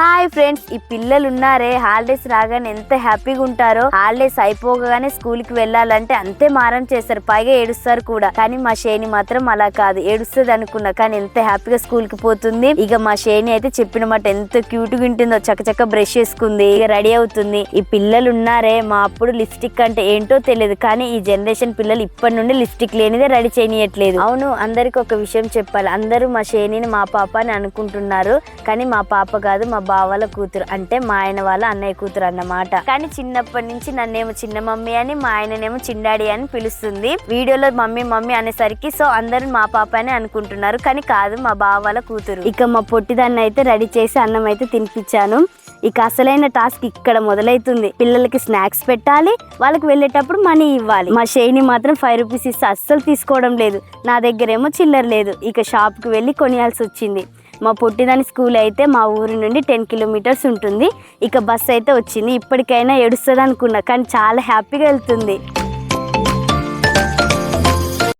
Hi friends ఈ పిల్లలు ఉన్నారే హాలిడేస్ రాగానే ఎంత హ్యాపీగా ఉంటారో. హాలిడేస్ అయిపోగానే స్కూల్కి వెళ్ళాలంటే అంతే మారం చేస్తారు. పైగా ఏడుస్తారు కూడా. కానీ మా షేని మాత్రం అలా కాదు. ఏడుస్తుంది అనుకున్నా. కానీ ఎంత హ్యాపీగా స్కూల్కి పోతుంది. ఇక మా షేని అయితే చెప్పిన మాట ఎంత క్యూట్గా ఉంటుందో చక్కచక్క బ్రష్ చేసుకుంది. ఇక రెడీ అవుతుంది. ఈ పిల్లలు ఉన్నారే మా అప్పుడు లిప్స్టిక్ అంటే ఏంటో తెలియదు. కానీ ఈ జనరేషన్ పిల్లలు ఇప్పటి నుండి లిప్స్టిక్ లేనిదే రెడీ చేయనియట్లేదు. అవును అందరికి ఒక విషయం చెప్పాలి. అందరూ మా షేనిని మా పాప అని అనుకుంటున్నారు. కానీ మా పాప కాదు మా బావల కూతురు అంటే మా ఆయన వాళ్ళ అన్నయ్య కూతురు అన్నమాట. కానీ చిన్నప్పటి నుంచి నన్నేమో చిన్న మమ్మీ అని మా ఆయననేమో చిన్నాడి అని పిలుస్తుంది. వీడియోలో మమ్మీ మమ్మీ అనేసరికి సో అందరూ మా పాప అని అనుకుంటున్నారు. కానీ కాదు మా బావ వాళ్ళ కూతురు. ఇక మా పొట్టిదాన్ని అయితే రెడీ చేసి అన్నం అయితే తినిపించాను. ఇక అసలైన టాస్క్ ఇక్కడ మొదలైతుంది. పిల్లలకి స్నాక్స్ పెట్టాలి వాళ్ళకి వెళ్ళేటప్పుడు మనీ ఇవ్వాలి. మా షేని మాత్రం ఫైవ్ రూపీస్ ఇస్తే అస్సలు తీసుకోవడం లేదు. నా దగ్గర ఏమో చిల్లర లేదు. ఇక షాప్కి వెళ్ళి కొనియాల్సి వచ్చింది. మా పుట్టిదాని స్కూల్ అయితే మా ఊరి నుండి టెన్ కిలోమీటర్స్ ఉంటుంది. ఇక బస్సు అయితే వచ్చింది. ఇప్పటికైనా ఏడుస్తుంది అనుకున్నా కానీ చాలా హ్యాపీగా వెళ్తుంది.